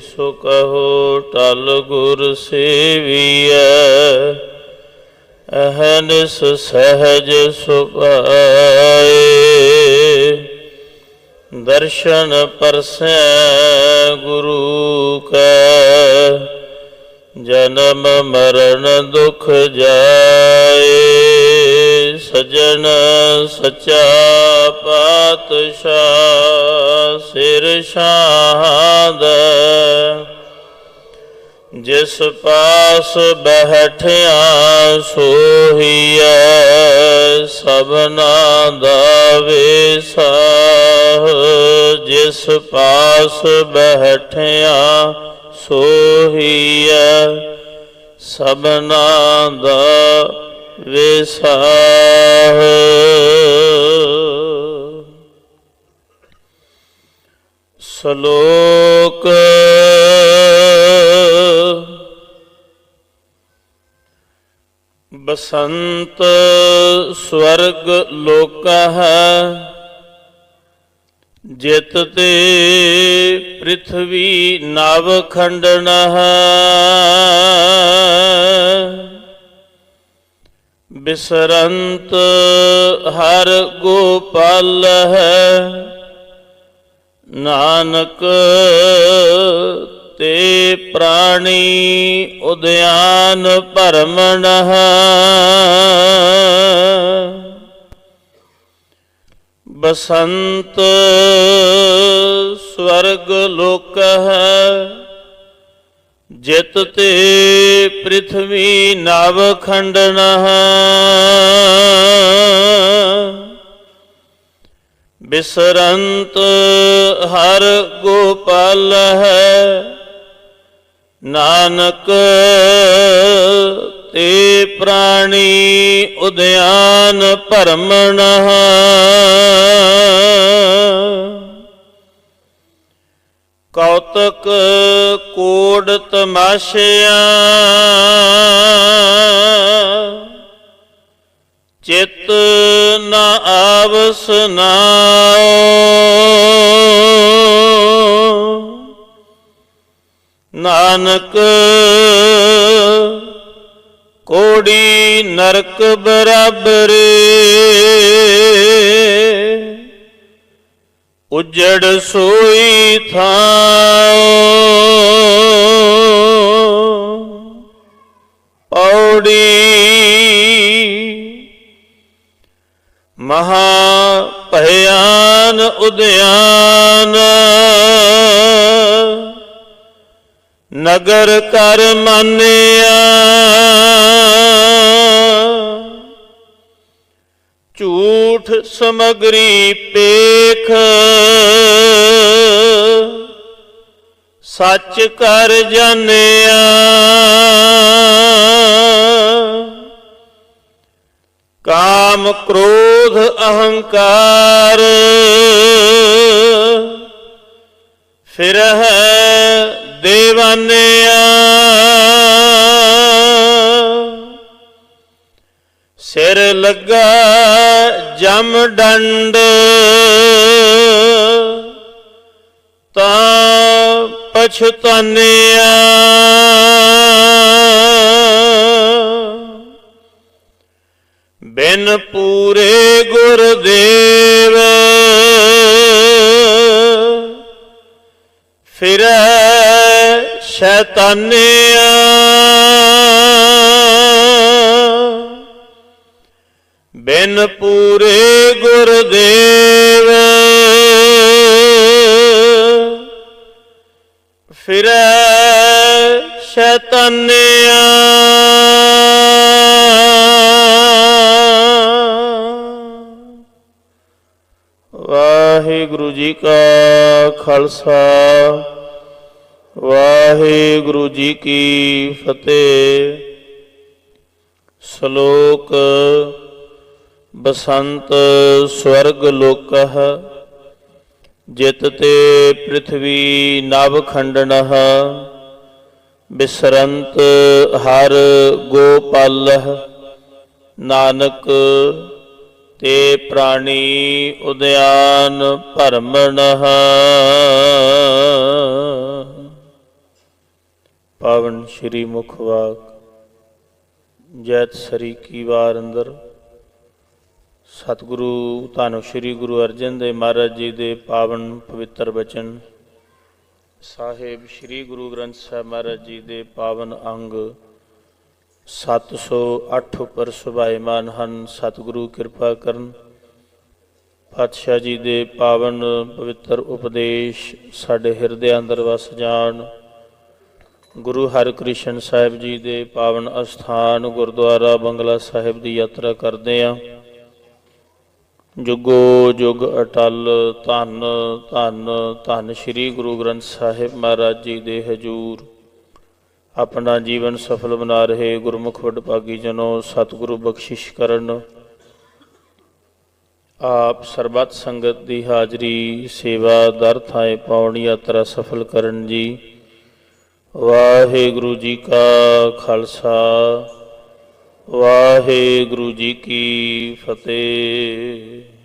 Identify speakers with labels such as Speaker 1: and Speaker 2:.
Speaker 1: ਸੋ ਕਹੋ, ਟਲ ਗੁਰ ਸੇਵੀਐ। ਅਹਨਿਸ ਸਹਜ ਸੁਭਾਏ। ਦਰਸ਼ਨ ਪਰਸੈ ਗੁਰੂ ਕੈ। ਜਨਮ ਮਰਨ ਦੁਖ ਜਾਏ। ਸਜਣ ਸਚਾ ਪਾਤਸ਼ਾਹ ਸਿਰ ਸ਼ਾਹਦ ਜਿਸ ਪਾਸ ਬਹਿਠਿਆ ਸੋਹੀਐ ਸਭਨਾ ਦਾ ਵੇਸਾਹ ਜਿਸ ਪਾਸ ਬਹਿਠਿਆ ਸੋਹੀਐ ਸਭਨਾ ਦਾ ਵੇਸਾਹ ਸ਼ਲੋਕ। ਬਸੰਤ ਸਵਰਗ ਲੋਕਹ ਜਿਤ ਤੇ ਪ੍ਰਿਥਵੀ ਨਵ ਖੰਡਨਹ ਬਿਸਰੰਤ ਹਰ ਗੋਪਾਲ ਹੈ ਨਾਨਕ ਤੇ ਪ੍ਰਾਣੀ ਉਦਿਆਨ ਭਰਮਣਹ ਬਸੰਤ ਸਵਰਗ ਲੋਕ ਹੈ ਜਿਤ ਤੇ ਪ੍ਰਿਥਵੀ ਨਵ ਖੰਡਨਹ ਬਿਸਰੰਤ ਹਰ ਗੋਪਾਲ ਹੈ ਨਾਨਕ ਤੇ ਪ੍ਰਾਣੀ ਉਦਿਆਨ ਭਰਮਣ ਕੌਤਕ ਕੋੜ ਤਮਾਸ਼ਿਆਂ ਚਿਤ ਨਾ ਆਵਸ ਨਾਉ। ਨਾਨਕ ਕੋੜੀ ਨਰਕ ਬਰਾਬਰੇ ਉਜੜ ਸੋਈ ਥਾਂ ਮਹਾ ਭਿਆਨ ਉਦਿਆਨ ਨਗਰ ਕਰ ਮਾਨਿਆ। ਝੂਠ ਸਮਗਰੀ ਪੇਖ। ਸੱਚ ਕਰ ਜਾਣਿਆ। ਕਾਮ ਕ੍ਰੋਧ ਅਹੰਕਾਰ। ਫਿਰ ਹੈ ਦੇਵਾਨਿਆ। ਸਿਰ ਲੱਗਾ ਜਮ ਡੰਡ। ਤਾਂ ਪਛਤਾਨਿਆ। ਬਿਨ ਪੂਰੇ ਗੁਰਦੇਵ ਫਿਰ ਸ਼ੈਤਾਨਿਆ। ਬਿਨ ਪੂਰੇ ਗੁਰਦੇਵ ਫਿਰ ਸ਼ੈਤਾਨਿਆ। ਵਾਹਿਗੁਰੂ ਜੀ ਕਾ ਖਾਲਸਾ, ਵਾਹਿਗੁਰੂ ਜੀ ਕੀ ਫਤਿਹ। ਸ਼ਲੋਕ ਬਸੰਤ ਸਵਰਗ ਲੋਕਹ, ਜਿਤ ਤੇ ਪ੍ਰਿਥਵੀ ਨਵ ਖੰਡਨਹ, ਬਿਸਰੰਤ ਹਰ ਗੋਪਾਲਹ, ਨਾਨਕ ਤੇ ਪ੍ਰਾਣੀ ਉਦਿਆਨ ਭਰਮਣਹ ਪਾਵਨ ਸ਼੍ਰੀ ਮੁਖਵਾਕ ਜੈਤ ਸਰੀ ਕੀ ਵਾਰ ਅੰਦਰ। ਸਤਿਗੁਰੂ, ਧੰਨ ਸ਼੍ਰੀ ਗੁਰੂ ਅਰਜਨ ਦੇਵ ਮਹਾਰਾਜ ਜੀ ਦੇ ਪਾਵਨ ਪਵਿੱਤਰ ਬਚਨ। ਸਾਹਿਬ ਸ੍ਰੀ ਗੁਰੂ ਗ੍ਰੰਥ ਸਾਹਿਬ ਮਹਾਰਾਜ ਜੀ ਦੇ ਪਾਵਨ ਅੰਗ। 708 ਉੱਪਰ ਸੁਭਾਇਮਾਨ ਹਨ, ਸਤਿਗੁਰੂ ਕਿਰਪਾ ਕਰਨ। ਪਾਤਸ਼ਾਹ ਜੀ ਦੇ ਪਾਵਨ ਪਵਿੱਤਰ ਉਪਦੇਸ਼ ਸਾਡੇ ਹਿਰਦੇ ਅੰਦਰ ਵਸ ਜਾਣ। ਗੁਰੂ ਹਰਿਕ੍ਰਿਸ਼ਨ ਸਾਹਿਬ ਜੀ ਦੇ ਪਾਵਨ ਅਸਥਾਨ ਗੁਰਦੁਆਰਾ ਬੰਗਲਾ ਸਾਹਿਬ ਦੀ ਯਾਤਰਾ ਕਰਦੇ ਆਂ। ਜੁਗੋ ਜੁਗ ਅਟਲ, ਧੰਨ ਧੰਨ ਧੰਨ ਸ੍ਰੀ ਗੁਰੂ ਗ੍ਰੰਥ ਸਾਹਿਬ ਮਹਾਰਾਜ ਜੀ ਦੇ ਹਜੂਰ। ਆਪਣਾ ਜੀਵਨ ਸਫਲ ਬਣਾ ਰਹੇ ਗੁਰਮੁਖ ਵਡਭਾਗੀ ਜਨੋ, ਸਤਿਗੁਰੂ ਬਖਸ਼ਿਸ਼ ਕਰਨ। ਆਪ ਸਰਬੱਤ ਸੰਗਤ ਦੀ ਹਾਜ਼ਰੀ, ਸੇਵਾ ਦਰ ਥਾਏ ਪਾਉਣ ਯਾਤਰਾ ਸਫਲ ਕਰਨ ਜੀ। ਵਾਹਿਗੁਰੂ ਜੀ ਕਾ ਖਾਲਸਾ, ਵਾਹਿਗੁਰੂ ਜੀ ਕੀ ਫਤਿਹ।